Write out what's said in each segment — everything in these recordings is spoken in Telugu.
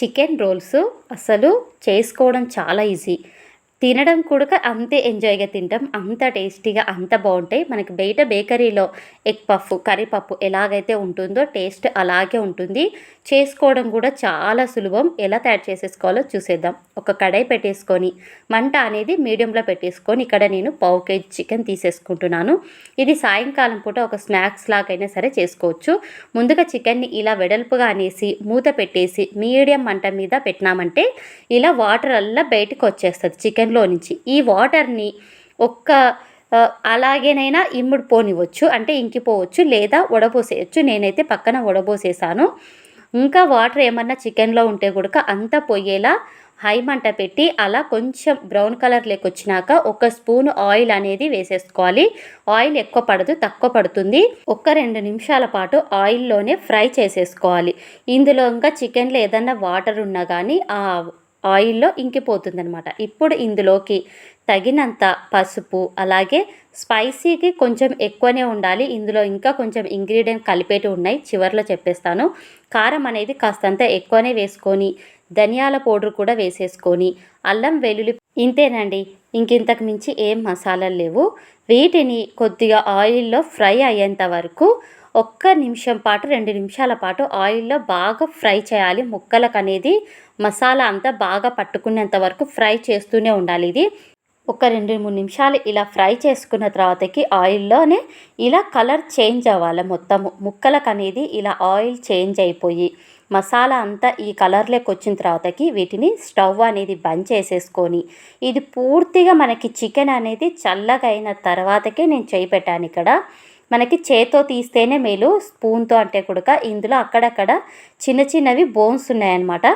చికెన్ రోల్స్ అసలు చేసుకోవడం చాలా ఈజీ. తినడం కూడా అంతే ఎంజాయ్గా తింటాం. అంత టేస్టీగా అంత బాగుంటాయి. మనకి బయట బేకరీలో ఎగ్ పఫ్ కర్రీ పప్పు ఎలాగైతే ఉంటుందో టేస్ట్ అలాగే ఉంటుంది. చేసుకోవడం కూడా చాలా సులభం. ఎలా తయారు చేసేసుకోవాలో చూసేద్దాం. ఒక కడాయి పెట్టేసుకొని మంట అనేది మీడియంలో పెట్టేసుకొని ఇక్కడ నేను పావు కేజీ చికెన్ తీసేసుకుంటున్నాను. ఇది సాయంకాలం పూట ఒక స్నాక్స్ లాగైనా సరే చేసుకోవచ్చు. ముందుగా చికెన్ని ఇలా వెడల్పుగా అనేసి మూత పెట్టేసి మీడియం మంట మీద పెట్టినామంటే ఇలా వాటర్ అల్లా బయటకు వచ్చేస్తుంది. చికెన్ చికెన్లో నుంచి. ఈ వాటర్ని ఒక్క అలాగేనైనా ఇమ్ముడు పోనివచ్చు అంటే ఇంకిపోవచ్చు లేదా వడపోసేయచ్చు నేనైతే పక్కన వడబోసేసాను. ఇంకా వాటర్ ఏమన్నా చికెన్లో ఉంటే కూడా అంతా పోయేలా హై మంట పెట్టి అలా కొంచెం బ్రౌన్ కలర్ వచ్చినాక ఒక స్పూన్ ఆయిల్ అనేది వేసేసుకోవాలి. ఆయిల్ ఎక్కువ పడదు తక్కువ పడుతుంది. ఒక రెండు నిమిషాల పాటు ఆయిల్లోనే ఫ్రై చేసేసుకోవాలి. ఇందులో ఇంకా చికెన్లో ఏదన్నా వాటర్ ఉన్నా కానీ ఆ ఆయిల్లో ఇంకిపోతుంది అనమాట ఇప్పుడు ఇందులోకి తగినంత పసుపు అలాగే స్పైసీకి కొంచెం ఎక్కువనే ఉండాలి. ఇందులో ఇంకా కొంచెం ఇంగ్రీడియంట్ కలిపేటి ఉన్నాయి. చివర్లో చెప్పేస్తాను. కారం అనేది కాస్తంత ఎక్కువనే వేసుకొని ధనియాల పౌడర్ కూడా వేసేసుకొని అల్లం వెల్లుల్లి ఇంతేనండి. ఇంకింతకు మించి ఏం మసాలాలు లేవు. వీటిని కొద్దిగా ఆయిల్లో ఫ్రై అయ్యేంత వరకు ఒక్క నిమిషం పాటు రెండు నిమిషాల పాటు ఆయిల్లో బాగా ఫ్రై చేయాలి. ముక్కలకు అనేది మసాలా అంతా బాగా పట్టుకునేంత వరకు ఫ్రై చేస్తూనే ఉండాలి ఇది. ఒక రెండు మూడు నిమిషాలు ఇలా ఫ్రై చేసుకున్న తర్వాతకి ఆయిల్లోనే ఇలా కలర్ చేంజ్ అవ్వాలి మొత్తము. ముక్కలకు అనేది ఇలా ఆయిల్ చేంజ్ అయిపోయి మసాలా అంతా ఈ కలర్లోకి వచ్చిన తర్వాతకి వీటిని స్టవ్ అనేది బంద్ చేసేసుకొని ఇది పూర్తిగా మనకి చికెన్ అనేది చల్లగా అయిన తర్వాతకే నేను చేయి పెట్టాను ఇక్కడ. మనకి చేతో తీస్తేనే మేలు స్పూన్తో అంటే కూడా ఇందులో అక్కడక్కడ చిన్న చిన్నవి బోన్స్ ఉన్నాయన్నమాట.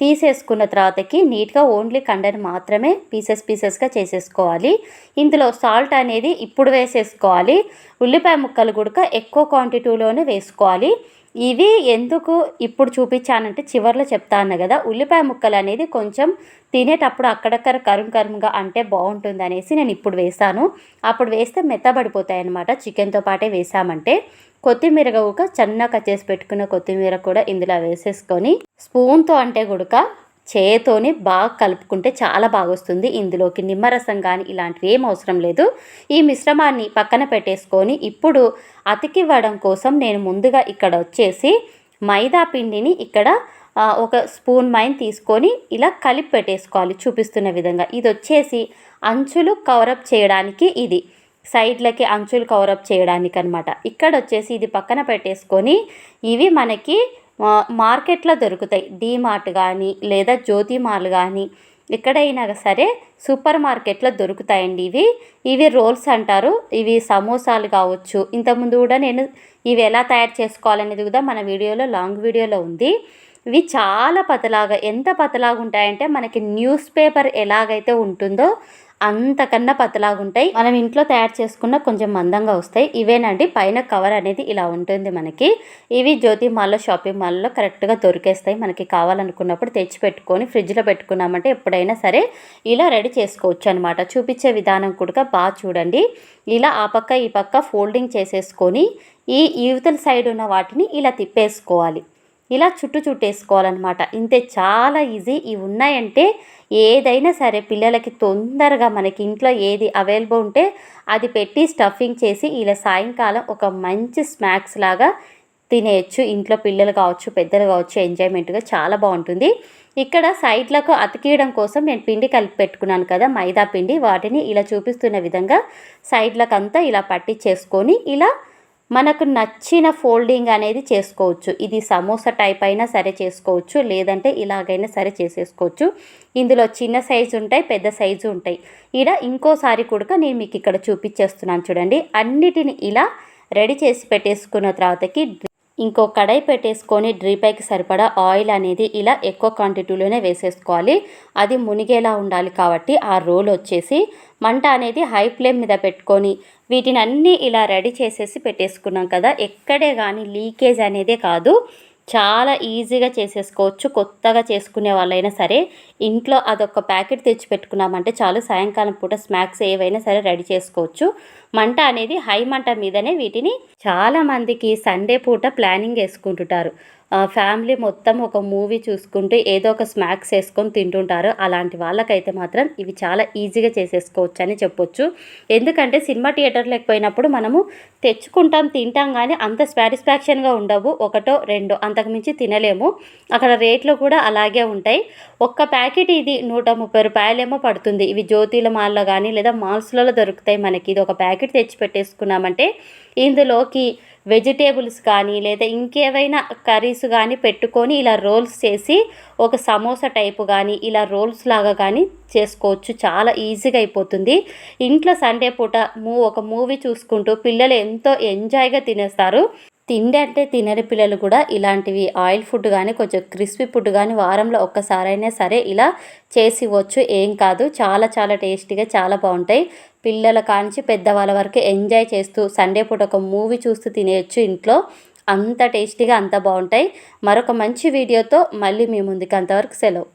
తీసేసుకున్న తర్వాతకి నీట్గా ఓన్లీ కండని మాత్రమే పీసెస్ పీసెస్గా చేసేసుకోవాలి. ఇందులో సాల్ట్ అనేది ఇప్పుడు వేసేసుకోవాలి. ఉల్లిపాయ ముక్కలు కూడా ఎక్కువ క్వాంటిటీలోనే వేసుకోవాలి. ఇవి ఎందుకు ఇప్పుడు చూపించానంటే చివర్లో చెప్తాను కదా ఉల్లిపాయ ముక్కలు అనేది కొంచెం తినేటప్పుడు అక్కడక్కడ కరుం కరుంగా అంటే బాగుంటుంది అనేసి నేను ఇప్పుడు వేసాను. అప్పుడు వేస్తే మెత్తబడిపోతాయి అన్నమాట చికెన్తో పాటే వేసామంటే కొత్తిమీర ఒక సన్నగా చేసి పెట్టుకున్న కొత్తిమీర కూడా ఇందులో వేసేసుకొని స్పూన్తో అంటే గుడక చేతోని బాగా కలుపుకుంటే చాలా బాగా వస్తుంది ఇందులోకి నిమ్మరసం కానీ ఇలాంటివి ఏం అవసరం లేదు. ఈ మిశ్రమాన్ని పక్కన పెట్టేసుకొని ఇప్పుడు అతికివ్వడం కోసం నేను ముందుగా ఇక్కడ వచ్చేసి మైదా పిండిని ఇక్కడ ఒక స్పూన్ మైన్ తీసుకొని ఇలా కలిపి పెట్టేసుకోవాలి చూపిస్తున్న విధంగా. ఇది వచ్చేసి అంచులు కవరప్ చేయడానికి ఇది. సైడ్లకి అంచులు కవరప్ చేయడానికి అనమాట ఇక్కడ వచ్చేసి ఇది పక్కన పెట్టేసుకొని ఇవి మనకి మార్కెట్లో దొరుకుతాయి. డీమార్ట్ కానీ లేదా జ్యోతి మాల్ కానీ ఎక్కడైనా సరే సూపర్ మార్కెట్లో దొరుకుతాయండి ఇవి. ఇవి రోల్స్ అంటారు. ఇవి సమోసాలు కావచ్చు. ఇంతకుముందు కూడా నేను ఇవి ఎలా తయారు చేసుకోవాలనేది కూడా మన వీడియోలో లాంగ్ వీడియోలో ఉంది. ఇవి చాలా పతలాగా ఎంత పతలాగా ఉంటాయంటే మనకి న్యూస్ పేపర్ ఎలాగైతే ఉంటుందో అంతకన్నా పతలాగా ఉంటాయి. మనం ఇంట్లో తయారు చేసుకున్న కొంచెం మందంగా వస్తాయి. ఇవేనండి పైన కవర్ అనేది ఇలా ఉంటుంది మనకి. ఇవి జ్యోతి మాల్లో షాపింగ్ మాల్లో కరెక్ట్గా దొరికేస్తాయి. మనకి కావాలనుకున్నప్పుడు తెచ్చి పెట్టుకొని ఫ్రిడ్జ్లో పెట్టుకున్నామంటే ఎప్పుడైనా సరే ఇలా రెడీ చేసుకోవచ్చు అనమాట చూపించే విధానం కూడా బాగా చూడండి. ఇలా ఆ పక్క ఈ పక్క ఫోల్డింగ్ చేసేసుకొని ఈ యువతల సైడ్ ఉన్న వాటిని ఇలా తిప్పేసుకోవాలి. ఇలా చుట్టు చుట్టేసుకోవాలన్నమాట. ఇంతే చాలా ఈజీ. ఇవి ఉన్నాయంటే ఏదైనా సరే పిల్లలకి తొందరగా మనకి ఇంట్లో ఏది అవైలబుల్ ఉంటే అది పెట్టి స్టఫింగ్ చేసి ఇలా సాయంకాలం ఒక మంచి స్నాక్స్ లాగా తినేయచ్చు. ఇంట్లో పిల్లలు కావచ్చు పెద్దలు కావచ్చు ఎంజాయ్మెంట్గా చాలా బాగుంటుంది. ఇక్కడ సైడ్లకు అతికియడం కోసం నేను పిండి కలిపి పెట్టుకున్నాను కదా మైదా పిండి. వాటిని ఇలా చూపిస్తున్న విధంగా సైడ్లకు అంతా ఇలా పట్టించేసుకొని ఇలా మనకు నచ్చిన ఫోల్డింగ్ అనేది చేసుకోవచ్చు. ఇది సమోసా టైప్ అయినా సరే చేసుకోవచ్చు లేదంటే ఇలాగైనా సరే చేసేసుకోవచ్చు. ఇందులో చిన్న సైజు ఉంటాయి పెద్ద సైజు ఉంటాయి. ఇలా ఇంకోసారి కూడా నేను మీకు ఇక్కడ చూపించేస్తున్నాను చూడండి. అన్నిటిని ఇలా రెడీ చేసి పెట్టేసుకున్న తర్వాతకి ఇంకో కడాయి పెట్టేసుకొని డ్రీపైకి సరిపడా ఆయిల్ అనేది ఇలా ఎక్కువ క్వాంటిటీలోనే వేసేసుకోవాలి. అది మునిగేలా ఉండాలి కాబట్టి ఆ రోల్ వచ్చేసి మంట అనేది హై ఫ్లేమ్ మీద పెట్టుకొని వీటిని అన్నీ ఇలా రెడీ చేసేసి పెట్టేసుకున్నాం కదా. ఎక్కడే కానీ లీకేజ్ అనేదే కాదు. చాలా ఈజీగా చేసేసుకోవచ్చు. కొత్తగా చేసుకునే వాళ్ళైనా సరే ఇంట్లో అదొక ప్యాకెట్ తెచ్చి పెట్టుకున్నామంటే చాలు సాయంకాలం పూట స్నాక్స్ ఏవైనా సరే రెడీ చేసుకోవచ్చు. మంట అనేది హై మంట మీదనే వీటిని చాలామందికి సండే పూట ప్లానింగ్ వేసుకుంటుంటారు ఫ్యామిలీ మొత్తం ఒక మూవీ చూసుకుంటూ ఏదో ఒక స్నాక్స్ వేసుకొని తింటుంటారు. అలాంటి వాళ్ళకైతే మాత్రం ఇవి చాలా ఈజీగా చేసేసుకోవచ్చు అని చెప్పొచ్చు. ఎందుకంటే సినిమా థియేటర్లోకి పోయినప్పుడు మనము తెచ్చుకుంటాం తింటాం కానీ అంత సాటిస్ఫాక్షన్గా ఉండవు. ఒకటో రెండో అంతకుమించి తినలేము. అక్కడ రేట్లు కూడా అలాగే ఉంటాయి. ఒక్క ప్యాకెట్ ఇది నూట ముప్పై రూపాయలేమో పడుతుంది. ఇవి జ్యోతిల మాల్లో కానీ లేదా మాల్స్లలో దొరుకుతాయి మనకి. ఇది ఒక ప్యాకెట్ ప్యాకెట్ తెచ్చి పెట్టేసుకున్నామంటే ఇందులోకి వెజిటేబుల్స్ కానీ లేదా ఇంకేవైనా కర్రీస్ కానీ పెట్టుకొని ఇలా రోల్స్ చేసి ఒక సమోసా టైపు కానీ ఇలా రోల్స్ లాగా కానీ చేసుకోవచ్చు. చాలా ఈజీగా అయిపోతుంది. ఇంట్లో సండే పూట మూ ఒక మూవీ చూసుకుంటూ పిల్లలు ఎంతో ఎంజాయ్గా తినేస్తారు. తిండి అంటే తినని పిల్లలు కూడా ఇలాంటివి ఆయిల్ ఫుడ్ కానీ కొంచెం క్రిస్పీ ఫుడ్ కానీ వారంలో ఒక్కసారైనా సరే ఇలా చేసి ఇవ్వచ్చు ఏం కాదు చాలా చాలా టేస్టీగా చాలా బాగుంటాయి. పిల్లల కాంచి పెద్దవాళ్ళ వరకు ఎంజాయ్ చేస్తూ సండే పూట ఒక మూవీ చూస్తూ తినేయచ్చు ఇంట్లో. అంత టేస్టీగా అంత బాగుంటాయి. మరొక మంచి వీడియోతో మళ్ళీ మీ ముందుకు అంతవరకు సెలవు.